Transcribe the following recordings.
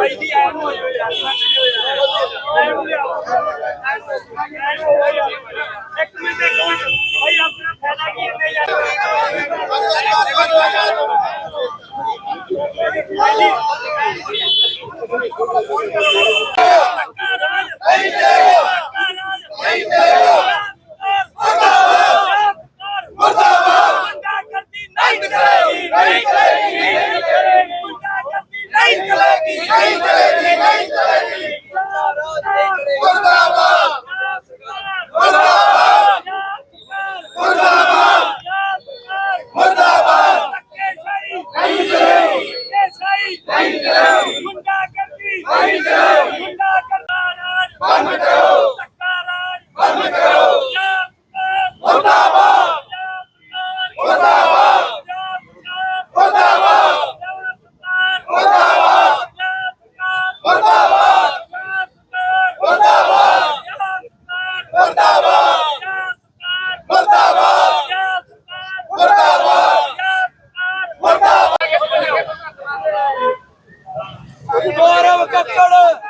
ਬਾਈ ਜੀ ਐਨ ਹੋ ਜਾਓ ਯਾਰ ਐਨ ਹੋ ਜਾਓ ਐਨ ਹੋ ਜਾਓ। ਇੱਕ ਮਿੰਟ ਇੱਕ ਮਿੰਟ। ਭਾਈ, ਆਪਣਾ ਫਾਇਦਾ ਕੀ ਹੈ? ਯਾਰ। ਭਾਈ ਜੀ। ਬੰਦ ਕਰੋ ਧੱਕਾ ਰਾਜ ਬੰਦ ਕਰੋ ਮੁਰਦਾਬਾਦ ਮੁਰਦਾਬਾਦ ਮੁਰਦਾਬਾਦ ਮੁਰਦਾਬਾਦ ਮੁਰਦਾਬਾਦ ਮੁਰਦਾਬਾਦ ਮੁਰਦਾਬਾਦ ਮੁਰਦਾਬਾਦ ਮੁਰਦਾਬਾਦ ਮੁਰਦਾਬਾਦ ਗੌਰਵ ਕੱਕੜ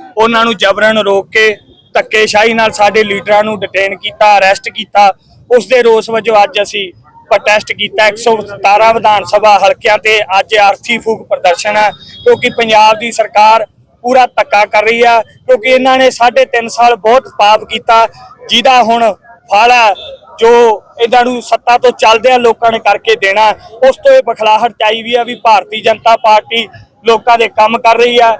ਉਹਨਾਂ ਨੂੰ ਜਬਰਨ ਰੋਕ ਕੇ ਧੱਕੇਸ਼ਾਹੀ ਨਾਲ ਸਾਡੇ ਲੀਡਰਾਂ ਨੂੰ ਡਿਟੇਨ ਕੀਤਾ ਅਰੈਸਟ ਕੀਤਾ। ਉਸ ਦੇ ਰੋਸ ਵਜੋਂ ਅੱਜ ਅਸੀਂ ਪ੍ਰੋਟੈਸਟ ਕੀਤਾ। 117 ਵਿਧਾਨ ਸਭਾ ਹਲਕਿਆਂ ਤੇ ਅੱਜ ਆਰਥੀ ਫੂਕ ਪ੍ਰਦਰਸ਼ਨ ਹੈ, ਕਿਉਂਕਿ ਪੰਜਾਬ ਦੀ ਸਰਕਾਰ ਪੂਰਾ ਧੱਕਾ ਕਰ ਰਹੀ ਆ ਕਿਉਂਕਿ ਇਹਨਾਂ ਨੇ 3.5 ਸਾਲ ਬਹੁਤ ਪਾਪ ਕੀਤਾ, ਜਿਹਦਾ ਹੁਣ ਫਲ ਹੈ, ਜੋ ਇਹਨਾਂ ਨੂੰ ਸੱਤਾ ਤੋਂ ਚੱਲਦਿਆਂ ਲੋਕਾਂ ਨੇ ਕਰਕੇ ਦੇਣਾ। ਉਸ ਤੋਂ ਇਹ ਬਖਲਾਹਟ ਚਾਈ ਵੀ ਆ ਵੀ ਭਾਰਤੀ ਜਨਤਾ ਪਾਰਟੀ ਲੋਕਾਂ ਦੇ ਕੰਮ ਕਰ ਰਹੀ ਆ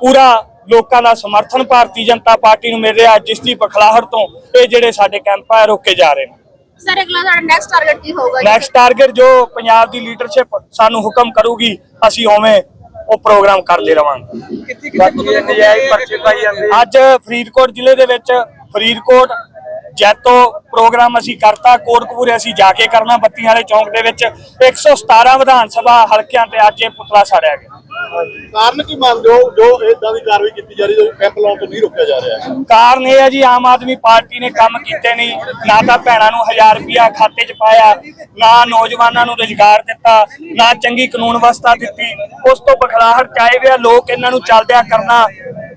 ਪੂਰਾ ਲੋਕਾਂ ਦਾ ਸਮਰਥਨ ਭਾਰਤੀ ਜਨਤਾ ਪਾਰਟੀ ਨੂੰ ਮਿਲ ਰਿਹਾ ਜਿਸ ਦੀ ਬਖਲਾਹਟ ਤੋਂ ਇਹ ਜਿਹੜੇ ਸਾਡੇ ਕੈਂਪ ਆ ਰੋਕੇ ਜਾ ਰਹੇ ਨੇ। ਸਰ ਅਗਲਾ ਸਾਡਾ ਨੈਕਸਟ ਟਾਰਗੇਟ ਕੀ ਹੋਊਗਾ? ਨੈਕਸਟ ਟਾਰਗੇਟ ਜੋ ਪੰਜਾਬ ਦੀ ਲੀਡਰਸ਼ਿਪ ਸਾਨੂੰ ਹੁਕਮ ਕਰੂਗੀ ਅਸੀਂ ਉਵੇਂ ਉਹ ਪ੍ਰੋਗਰਾਮ ਕਰਦੇ ਰਵਾਂਗੇ। ਬਾਕੀ ਨਜਾਇਜ਼ ਪਰਚੇ ਪਾਈ ਜਾਂਦੇ ਅੱਜ ਫਰੀਦਕੋਟ ਜ਼ਿਲ੍ਹੇ ਦੇ ਵਿੱਚ ਫਰੀਦਕੋਟ ਜੈਤੋ ਪ੍ਰੋਗਰਾਮ ਅਸੀਂ ਕਰਤਾ ਕੋਟਕਪੂਰੇ ਅਸੀਂ ਜਾ ਕੇ ਕਰਨਾ ਬੱਤੀਆਂ ਵਾਲੇ ਚੌਂਕ ਦੇ ਵਿੱਚ 117 ਵਿਧਾਨ ਸਭਾ ਹਲਕਿਆਂ ਤੇ ਅੱਜ ਇਹ ਪੁਤਲਾ ਸਾੜਿਆ ਗਿਆ। ਕਾਰਨ ਕੀ ਮੰਨਦੇ ਹੋ? ਜੋ ਇਦਾਂ ਦੀ ਕਾਰਵਾਈ ਕੀਤੀ ਜਾ ਰਹੀ ਹੈ ਕੈਂਪ ਲਾਉਣ ਤੋਂ ਨਹੀਂ ਰੋਕਿਆ ਜਾ ਰਿਹਾ। ਹੈ ਕਾਰਨ ਇਹ ਹੈ ਜੀ ਆਮ ਆਦਮੀ ਪਾਰਟੀ ਨੇ ਕੰਮ ਕੀਤੇ ਨਹੀਂ ਨਾ ਤਾਂ ਭੈਣਾਂ ਨੂੰ 1000 ਰੁਪਿਆ ਖਾਤੇ 'ਚ ਪਾਇਆ ਨਾ ਨੌਜਵਾਨਾਂ ਨੂੰ ਰੁਜ਼ਗਾਰ ਦਿੱਤਾ ਨਾ ਚੰਗੀ ਕਾਨੂੰਨ ਵਿਵਸਥਾ ਦਿੱਤੀ। ਉਸ ਤੋਂ ਬਖਲਾਹਟ ਚਾਹੇ ਵੇ ਲੋਕ ਇਹਨਾਂ ਨੂੰ ਚੱਲਦਿਆਂ ਕਰਨਾ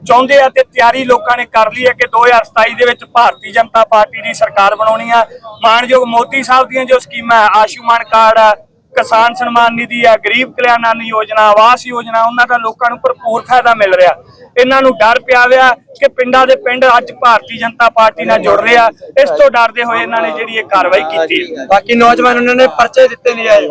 ਚਾਹੁੰਦੇ ਆ ਤੇ ਤਿਆਰੀ ਲੋਕਾਂ ਨੇ ਕਰ ਲਈ ਹੈ ਕਿ 2027 ਦੇ ਵਿੱਚ ਭਾਰਤੀ ਜਨਤਾ ਪਾਰਟੀ ਦੀ ਸਰਕਾਰ ਬਣਾਉਣੀ ਆ। ਮਾਨਯੋਗ ਮੋਦੀ ਸਾਹਿਬ ਦੀਆਂ ਜੋ ਸਕੀਮਾਂ ਹੈ, ਕਾਰਡ ਆ ਕਿਸਾਨ ਸਨਮਾਨ ਨਿਧੀ ਆ ਗਰੀਬ ਕਲਿਆਣ ਯੋਜਨਾ ਆਵਾਸ ਯੋਜਨਾ ਉਹਨਾਂ ਦਾ ਲੋਕਾਂ ਨੂੰ ਭਰਪੂਰ ਫਾਇਦਾ ਮਿਲ ਰਿਹਾ। ਇਹਨਾਂ ਨੂੰ ਡਰ ਪਿਆ ਹੋਇਆ ਕਿ ਪਿੰਡਾਂ ਦੇ ਪਿੰਡ ਅੱਜ ਭਾਰਤੀ ਜਨਤਾ ਪਾਰਟੀ ਨਾਲ ਜੁੜ ਰਿਹਾ ਇਸ ਤੋਂ ਡਰਦੇ ਹੋਏ ਇਹਨਾਂ ਨੇ ਜਿਹੜੀ ਇਹ ਕਾਰਵਾਈ ਕੀਤੀ। ਬਾਕੀ ਨੌਜਵਾਨ ਉਹਨਾਂ ਨੇ ਪਰਚੇ ਦਿੱਤੇ ਨਜਾਇਜ਼